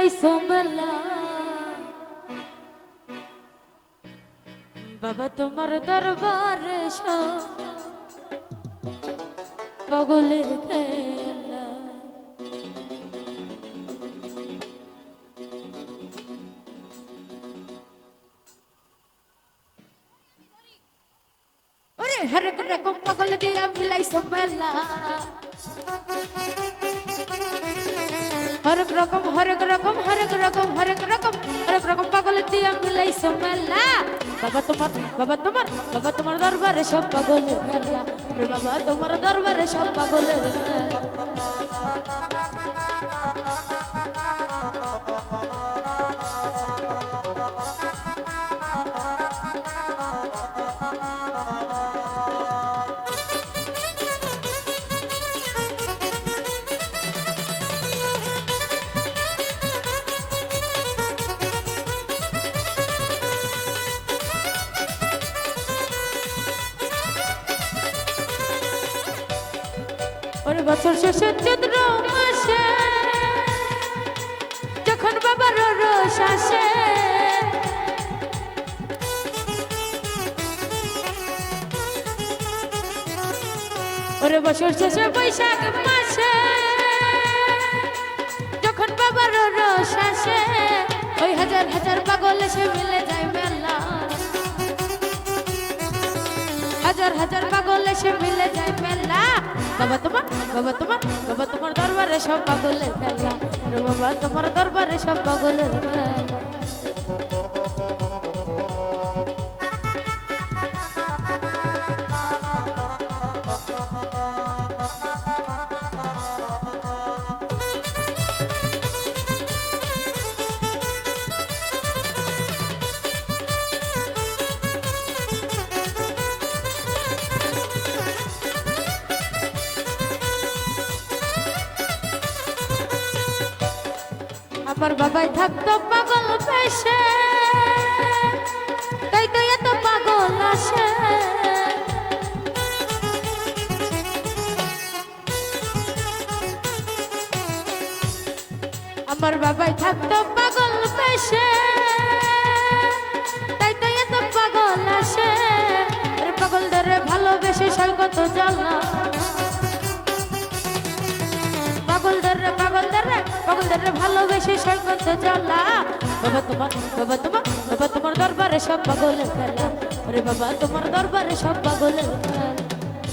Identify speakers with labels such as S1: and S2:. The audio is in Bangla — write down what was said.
S1: মিলাইছো মেলা বাবা তোমার দরবারে পাগলের খেলা ওরে হরেক রকম পাগল দিয়া মিলাইছো মেলা হরেক রকম হরেক রকম হরেক রকম হরেক রকম হরেক রকম পাগল দিয়া মিলাইছো মেলা বাবা তোমার বাবা তোমার বাবা তোমার দরবারে সব পাগল বাবা তোমার দরবারে সব পাগলের ওরে বছর শেষে চৈত্র মাসে, যখন বাবার রস আসে। ওরে বছর শেষে বৈশাখ মাসে, যখন বাবার রস আসে, ওই হাজার হাজার পাগল এসে মিলে যায় মেলা। হাজার হাজার পাগল এসে মিলে যায় মেলা। বাবা তোমার বাবা তোমার বাবা তোমার দরবারে সব পাগলের মেলা। বাবা, তোমার দরবারে সব পাগলের খেলা আমার বাবাই থাকতো পাগল পেশে তাই তো এত পাগল আসে। আমার বাবাই থাকতো পাগল পেশে তাই তো এত পাগল আসে। পাগল ধরে ভালোবেসে স্বর্গত জ্বালা পাগল ধরে পাগল ধরে ধরে ভালোবেসে স্বর্গত জ্বালা। বাবা তোমার বাবা তোমার বাবা তোমার দরবারে সব পাগলের খেলা। রে বাবা তোমার দরবারে সব পাগলের খেলা।